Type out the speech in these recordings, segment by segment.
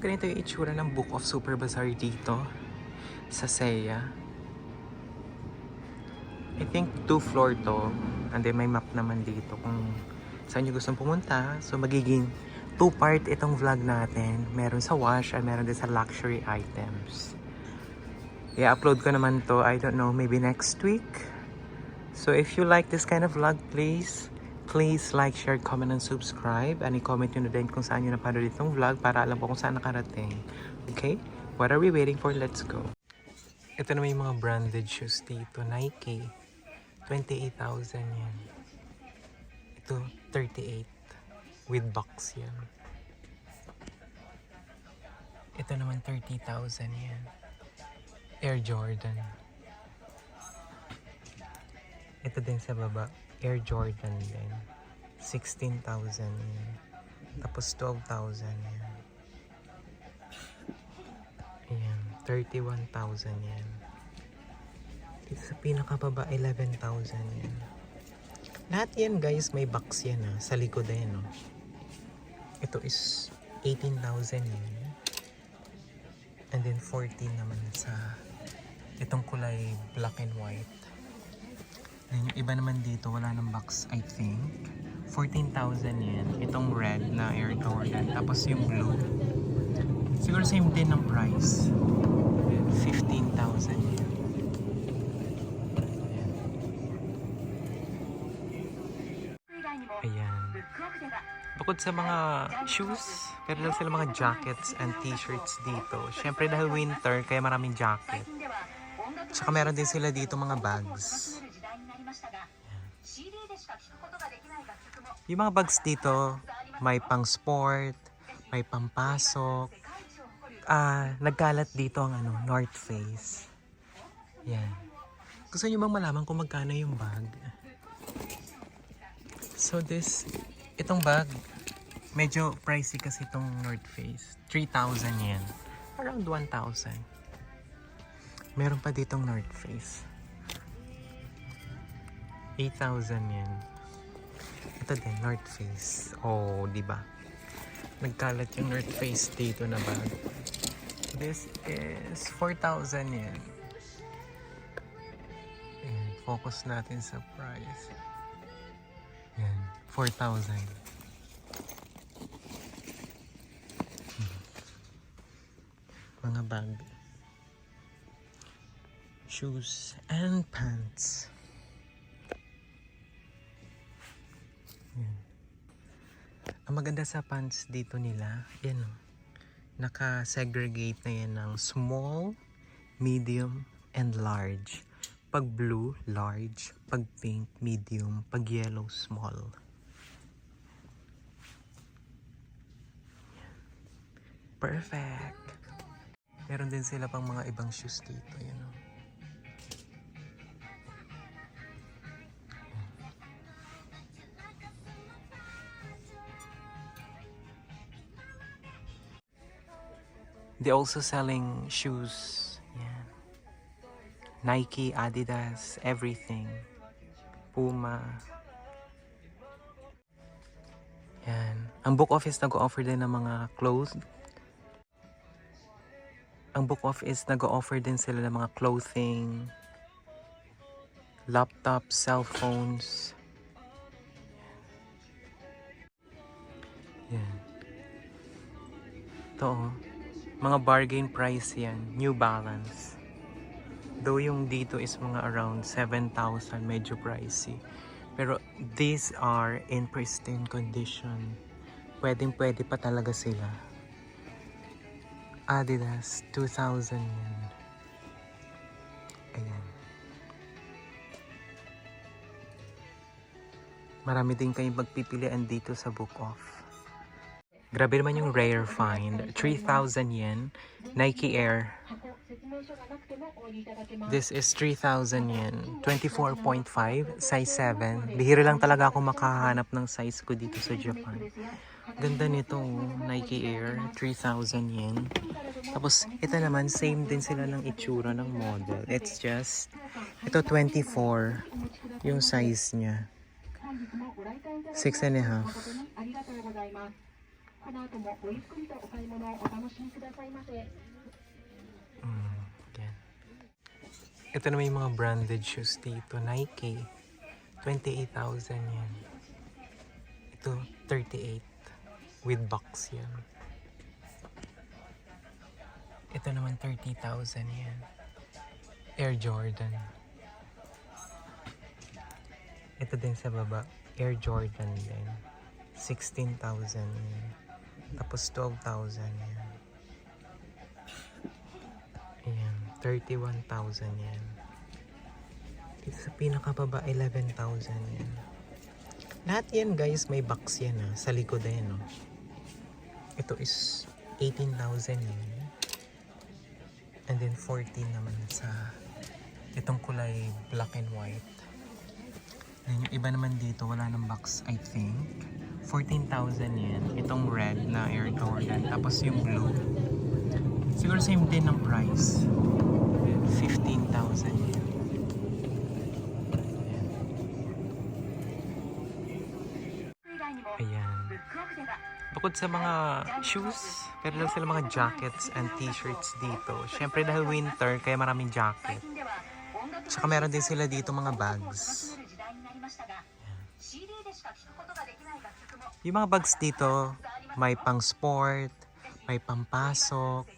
ganito yung itsura ng Book of Super Bazaar dito sa Seya. I think two floor to. And then may map naman dito kung saan nyo gustong pumunta. So magiging two part itong vlog natin. Meron sa wash at meron din sa luxury items. I-upload ko naman to, I don't know, maybe next week. So if you like this kind of vlog, please, please like, share, comment, and subscribe. And i-comment nyo na din kung saan nyo napanood itong vlog para alam ko kung saan nakarating. Okay? What are we waiting for? Let's go. Ito naman yung mga branded shoes dito. Nike. 28,000 yan. Ito, 38. With box yan. Ito naman 30,000 yan. Air Jordan. Ito din sa baba. Air Jordan din. 16,000 yan. Tapos 12,000 yan. Ayan. 31,000 yan. Dito sa pinakababa, 11,000 yan. Lahat yan guys, may box yan ah. Sa likod ayan oh. Ito is 18,000 yan. And then 14 naman sa itong kulay black and white. Then yung iba naman dito, wala ng box I think. 14,000 yan. Itong red na Air Jordan. Tapos yung blue. Siguro same din ng price. 15,000 yan. Ayan. Bukod sa mga shoes, meron lang sila mga jackets and t-shirts dito. Syempre dahil winter, kaya maraming jacket. Tsaka meron din sila dito mga bags. Yung mga bags dito, may pang sport, may pampasok. Ah, nagkalat dito ang ano, North Face. Yan. Gusto niyo bang malaman kung magkano yung bag? So this, itong bag, medyo pricey kasi itong North Face. 3,000 yan. Around 1,000. Meron pa ditong North Face. 8,000 yan. Ito din, North Face. Oh, di ba? Nagkalat yung North Face dito na bag. This is 4,000 yan. Ayan, focus natin sa price. Yan, 4,000. Hmm. Mga bag. Shoes and pants. Yan. Ang maganda sa pants dito nila, yan o. Naka-segregate na yan ng small, medium, and large. Pag blue, large. Pag pink, medium. Pag yellow, small. Perfect! Meron din sila pang mga ibang shoes dito. Yan o. They also selling shoes. Yan. Nike, Adidas, everything. Puma. Yan. Ang book office nag-offer din ng mga clothes. Ang book office nag-offer din sila ng mga clothing, laptop, cellphones. Yan. Ito oh. Mga bargain price yan. New Balance. Though yung dito is mga around 7,000, medyo pricey. Pero these are in pristine condition. Pwedeng pwede pa talaga sila. Adidas, 2,000 yan. Ayan. Marami din kayong pagpipilian dito sa Book Off. Grabe naman yung rare find. 3,000 yen. Nike Air. This is 3,000 yen. 24.5. Size 7. Bihira lang talaga ako makahanap ng size ko dito sa Japan. Ganda nito. Nike Air. 3,000 yen. Tapos, ito naman, same din sila ng itsura ng model. It's just, ito 24. Yung size niya. 6 and a half. この後もごゆっくりとお買い物をお楽しみくださいませ。 Mm, yan. Ito na may mga branded shoes dito. Nike. 28,000 yan. Ito, 38. With box yan. Ito naman, 30,000 yan. Air Jordan. Ito din sa baba. Air Jordan din. 16,000 yan. Tapos 12,000 yan. Ayan, 31,000 yan. Dito sa pinakababa, 11,000 yan. Lahat yan guys, may box yan ah. Sa likod na yan oh. Ito is 18,000 yan. And then 14 naman sa itong kulay black and white. And yung iba naman dito, wala ng box, I think. 14,000 yan. Itong red na Air Jordan. Tapos yung blue, Siguro same din ng price. 15,000 yan. Ayan. Bukod sa mga shoes, meron lang sila mga jackets and t-shirts dito. Siyempre dahil winter, kaya maraming jacket. Tsaka meron din sila dito mga bags. Yung mga bags dito, may pang sport, may pampasok.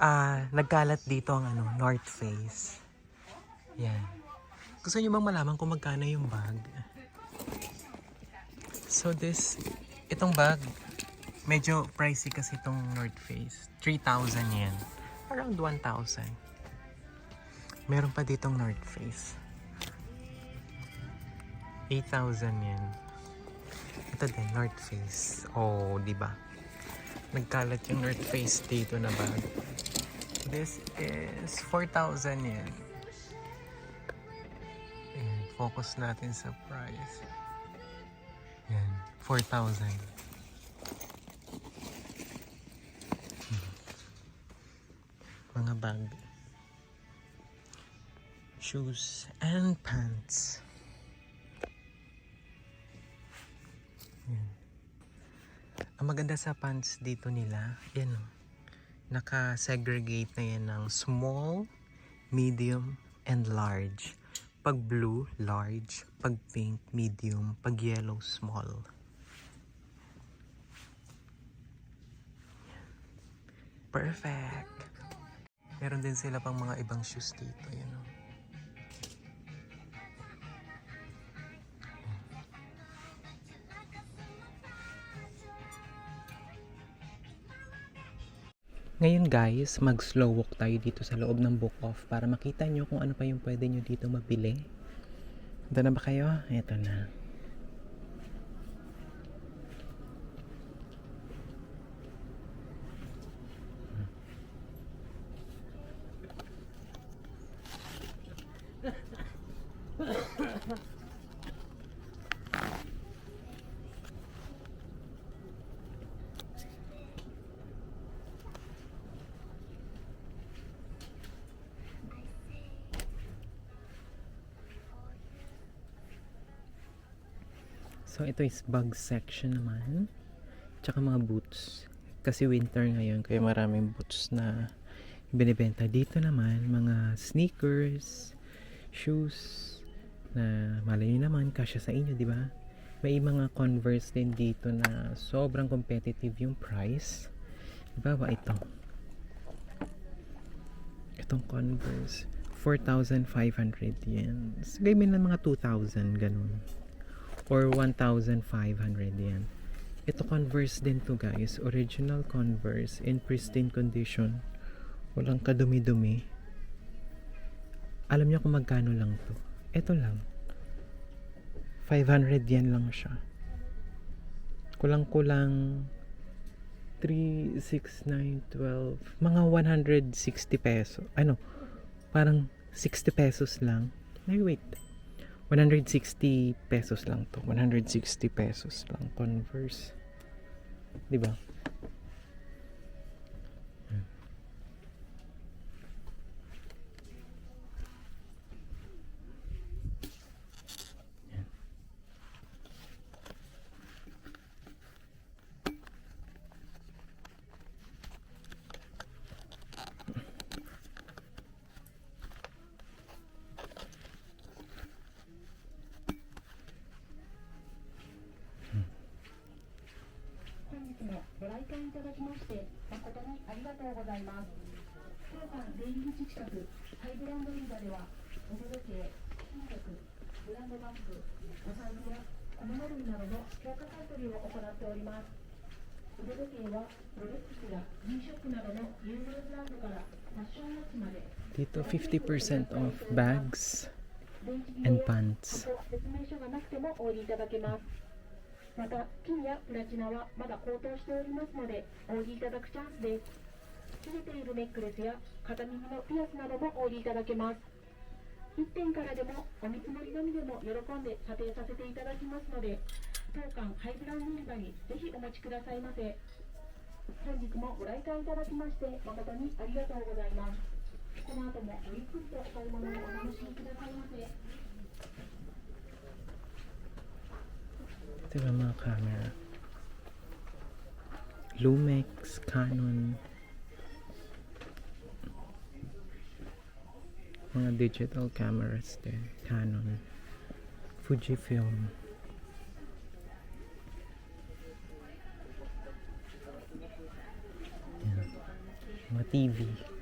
Ah, nagkalat dito ang ano, North Face. Yan. Gusto niyo bang malaman kung magkano yung bag? So this, itong bag, medyo pricey kasi itong North Face. 3,000 yen. Around 1,000. Meron pa ditong North Face. 8,000 yen. Ito din, North Face. Oh, di ba? Nagkalat yung North Face dito na bag. This is 4,000 yen. Ayan, focus natin sa price. Yan, 4,000. Hmm. Mga bag. Shoes and pants. Ang maganda sa pants dito nila, yan o. Naka-segregate na yan ng small, medium, and large. Pag blue, large. Pag pink, medium. Pag yellow, small. Perfect! Meron din sila pang mga ibang shoes dito. Yan o. Ngayon guys, mag slow walk tayo dito sa loob ng book off para makita nyo kung ano pa yung pwede nyo dito mabili. Ito na ba kayo? Ito na. So ito is bag section naman. Tsaka mga boots. Kasi winter ngayon kaya maraming boots na binibenta. Dito naman mga sneakers, shoes na malay nyo naman kasya sa inyo, di ba? May mga Converse din dito na sobrang competitive yung price. Di ba ito? Itong Converse 4,500 yen. Sagay ng mga 2,000 ganun or 1,500 yan. Ito Converse din to guys. Original Converse in pristine condition. Walang kadumi-dumi. Alam niyo kung magkano lang to. Ito lang. 500 yen lang siya. Kulang-kulang 3, 6, 9, 12 mga 160 peso. Ano? Parang 60 pesos lang. Ay, wait. 160 pesos lang to. 160 pesos lang Converse. 'Di ba? がとうございます。当館出入り口近く、ハイブランド売り場では、腕時計、金属、ブランドバッグ、お財布や小物類などの評価買い取りを行っております。腕時計はロレックスや G ショックなどの有名ブランドからファッションウォッチまで Dito 50% off bags and pants. 説明書がなくてもお売りいただけますまた金やプラチナはまだ高騰しておりますのでお売りいただくチャンスです。切れているネックレスや片耳のピアスなどもお売りいただけます。1点からでもお見積もりのみでも喜んで査定させていただきますので当館ハイブランド売り場にぜひお持ちくださいませ。本日もご来館いただきまして誠にありがとうございます。この後もごゆっくりとお買い物をお楽しみくださいませ。Yung mga camera. Lumix, Canon. Mga digital cameras din. Canon. Fujifilm. Yan. Mga TV.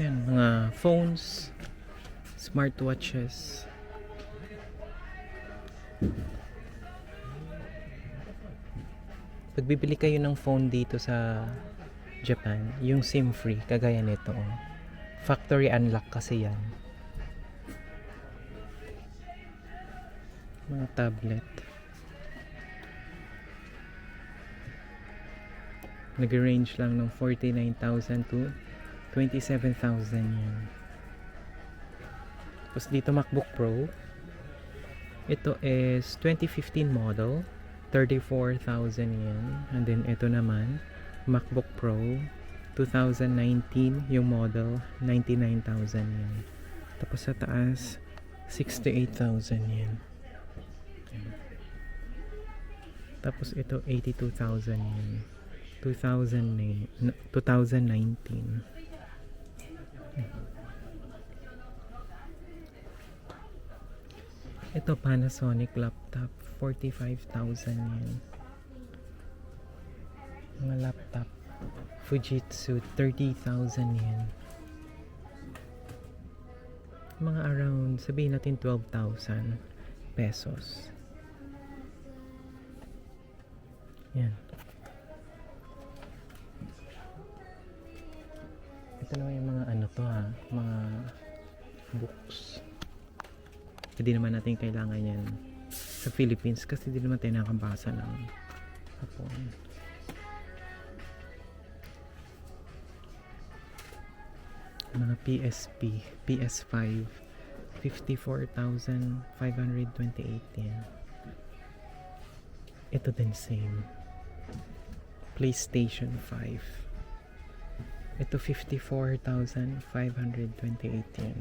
Yan, mga phones, smartwatches. Pag bibili kayo ng phone dito sa Japan, yung SIM free, kagaya nito. oh. Factory unlock kasi yan. Mga tablet. Nag-range lang ng 49,000 to 27,000 yan. Tapos dito MacBook Pro. Ito is 2015 model. 34,000 yan. And then ito naman, MacBook Pro. 2019 yung model. 99,000 yan. Tapos sa taas, 68,000 yan. Tapos ito, 82,000 yan. 2009, 2019. Ito Panasonic laptop, 45,000 yan. Mga laptop. Fujitsu, 30,000 yan. Mga around, sabihin natin 12,000 pesos. Yan. Ito naman to ha, mga books. Hindi naman natin kailangan yan sa Philippines kasi di naman tayo nakabasa ng Hapon. Mga PSP, PS5, 54,528 yan. Ito din same. PlayStation 5. Ito 54,528 yan.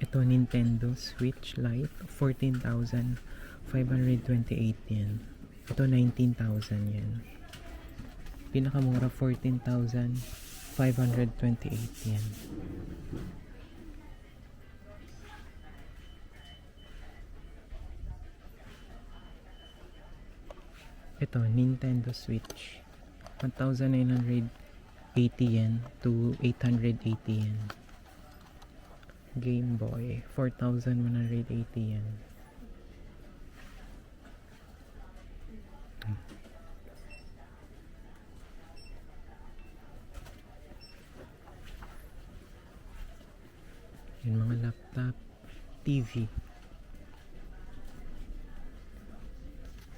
Ito Nintendo Switch Lite 14,528 yan. Ito 19,000 yan. Pinakamura 14,528 yan. Ito, Nintendo Switch. 1,980 yen to 880 yen. Game Boy, 4,180 yen. Hmm. Yung mga laptop, TV.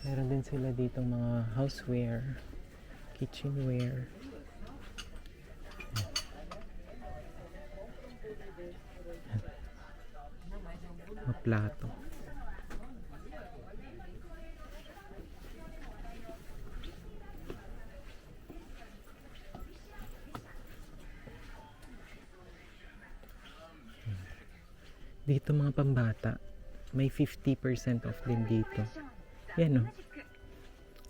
Meron din sila dito mga houseware, kitchenware. Mga plato. Dito mga pambata, may 50% off din dito. Yan o.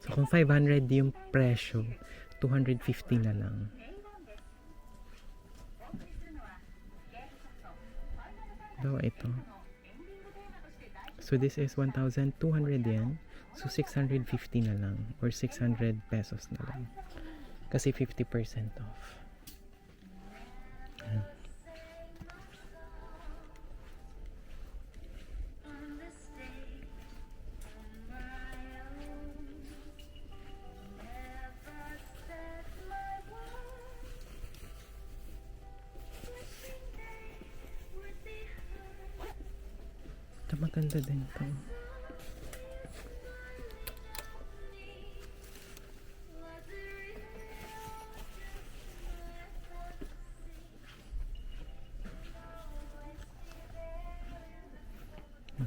So kung 500 yung presyo, 250 na lang. Daw ito. So this is 1,200 yen. So 650 na lang or 600 pesos na lang. Kasi 50% off.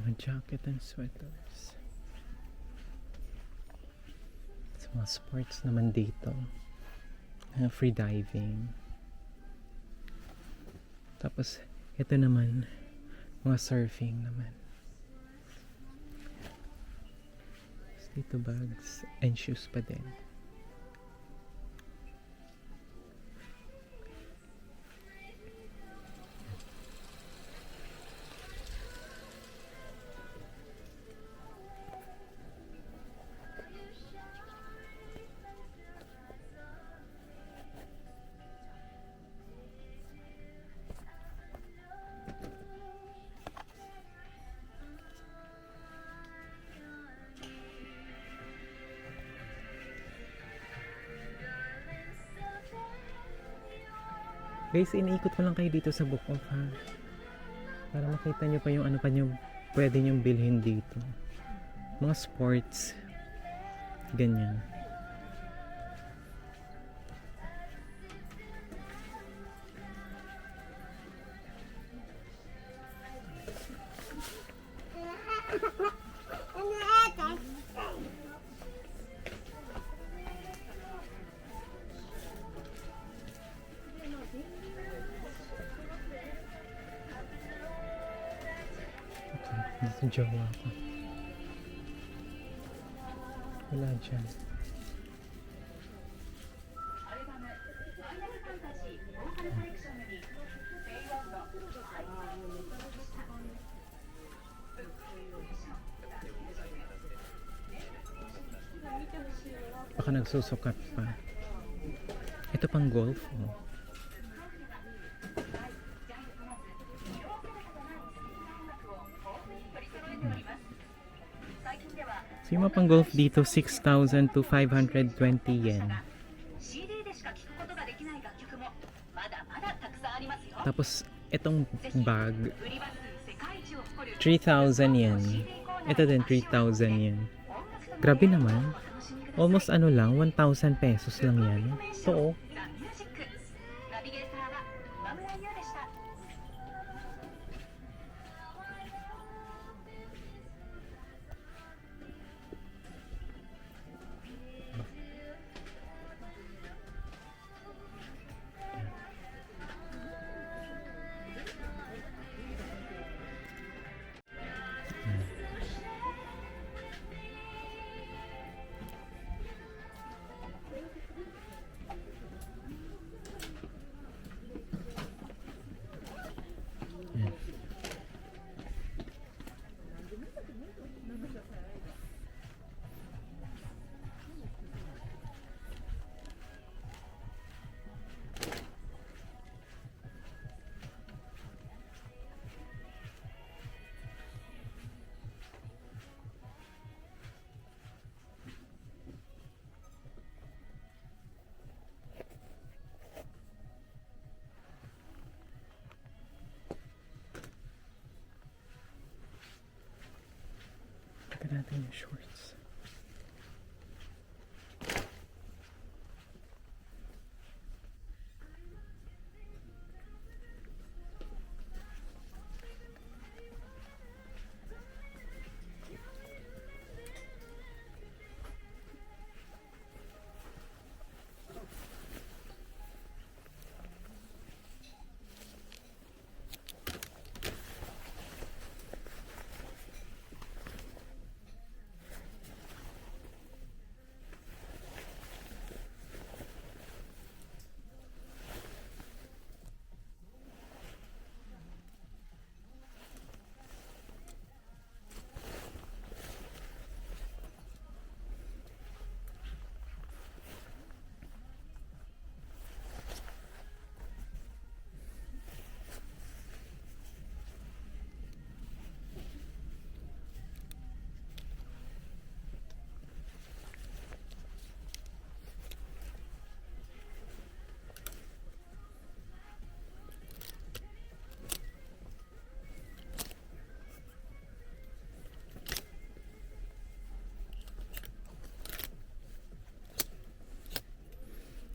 Mga jacket and sweaters. Sa mga sports naman dito. Mga free diving. Tapos, ito naman, mga surfing naman. Tapos Dito bags and shoes pa din. Guys, iniikot ko lang kayo dito sa Book of ha. Para makita nyo pa yung ano pa nyo pwede nyo bilhin dito. Mga sports. Ganyan. jowa ko. Wala dyan. Baka nagsusukat pa. Ito pang golf. Oh. pang golf dito 6,000 to 520 yen. Tapos itong bag 3,000 yen. Ito din 3,000 yen. Grabe naman. Almost ano lang, 1,000 pesos lang yan. So, Tignan natin yung shorts.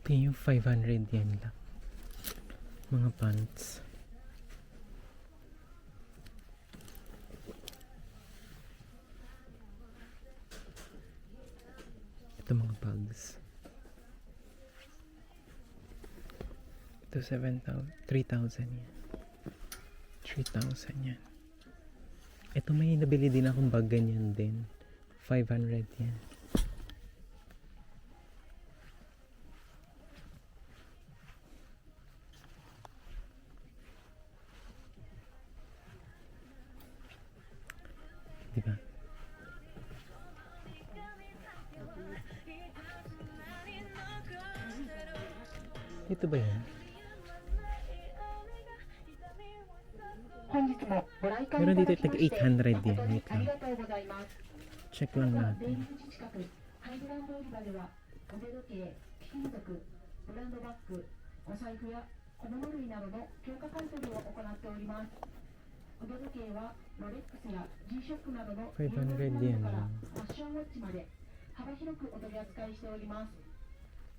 Ito yung 500 yen lang. Mga pants. Ito mga bags. Ito 7,000. 3,000 yan. 3,000 yan. Ito may nabili din akong bag ganyan din. 500 yan. Meron いた dito だきまして tag 800 yan. 誠に Wait あり lang. がとうございます Check lang natin. り口近くハイブランド売り場では腕時計貴金属ブランドバッグお財布や小物類などの強化買取を行っております腕時計はロレックスや G-SHOCK などの有名ブランドからファッションウォッチまで幅広くお取り扱いしております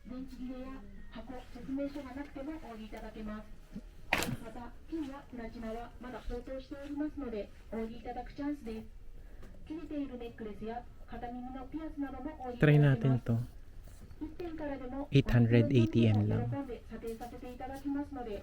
電池切れや箱説明書がなくてもお売りいただけますまた金やプラチナはまだ高騰しておりますのでお売りいただくチャンスです切れているネックレスや片耳のピアスなどもお売りいた Try だけま natin す to. 一点からでも880円 lang. 喜んで査定させていただきますので